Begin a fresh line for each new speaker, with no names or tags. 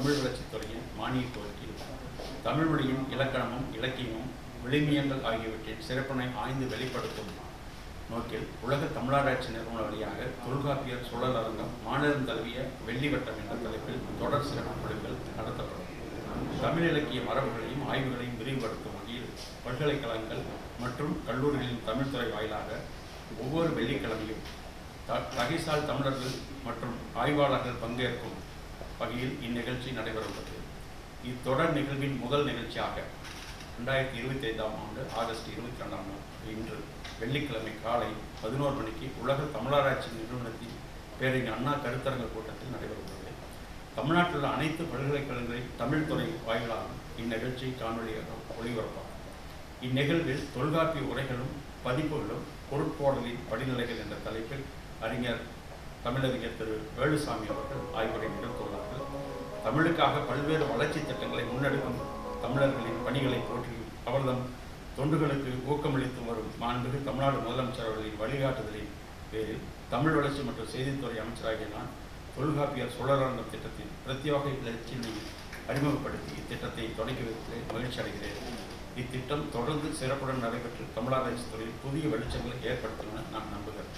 தமிழ் வளர்ச்சித் துறையின் மானிய கோரிக்கையில் தமிழ் மொழியின் இலக்கணமும் இலக்கியமும் விளிமியங்கள் ஆகியவற்றின் சிறப்பினை ஆய்ந்து வெளிப்படுத்தும் நோக்கில் உலக தமிழாராய்ச்சி நிறுவன வழியாக தொல்காப்பியர் சுழல் அரங்கம் மாநிலம் தழுவிய வெள்ளி வட்டம் என்ற தலைப்பில் தொடர் சிறப்பு குழுக்கள் நடத்தப்படும். தமிழ் இலக்கிய மரபுகளையும் ஆய்வுகளையும் விரிவுபடுத்தும் வகையில் பல்கலைக்கழகங்கள் மற்றும் கல்லூரிகளின் தமிழ்துறை வாயிலாக ஒவ்வொரு வெள்ளிக்கிழமையும் த தகைசால் தமிழர்கள் மற்றும் ஆய்வாளர்கள் பங்கேற்கும் வகையில் இந்நிகழ்ச்சி நடைபெறவுள்ளது. இத்தொடர் நிகழ்வின் முதல் நிகழ்ச்சியாக ரெண்டாயிரத்தி இருபத்தி ஐந்தாம் ஆண்டு ஆகஸ்ட் இருபத்தி ரெண்டாம் நாள் இன்று வெள்ளிக்கிழமை காலை பதினோரு மணிக்கு உலக தமிழராட்சி நிறுவனத்தின் பேரின் அண்ணா கருத்தரங்க கூட்டத்தில் நடைபெறவுள்ளது. தமிழ்நாட்டில் உள்ள அனைத்து பல்கலைக்கழகங்களில் தமிழ்துறை வாயிலாக இந்நிகழ்ச்சி காணொலியாக ஒளிபரப்பாகும். இந்நிகழ்வில் தொல்காப்பிய உரைகளும் பதிப்புகளும் பொருட்போடலின் படிநிலைகள் என்ற தலைப்பில் அறிஞர் தமிழறிஞர் திரு வேலுசாமி அவர்கள் ஆய்வுரை நிகழ்த்துள்ளார்கள் தமிழுக்காக பல்வேறு வளர்ச்சி திட்டங்களை முன்னெடுக்கும் தமிழர்களின் பணிகளை போற்றி அவர்தம் தொண்டுகளுக்கு ஊக்கமளித்து வரும் மாண்புமிகு தமிழ்நாடு முதலமைச்சர் அவர்களின் வழிகாட்டுதலின் பேரில் தமிழ் வளர்ச்சி மற்றும் செய்தித்துறை அமைச்சராகிய நான் தொல்காப்பியர் சுழலரங்கம் திட்டத்தின் பிரத்யோக இலட்சியை அறிமுகப்படுத்தி இத்திட்டத்தை தொடங்கி வைத்து மகிழ்ச்சி அடைகிறேன். இத்திட்டம் தொடர்ந்து சிறப்புடன் நடைபெற்று தமிழாராய்ச்சி துறையில் புதிய வெளிச்சங்களை ஏற்படுத்தும் என நான் நம்புகிறேன்.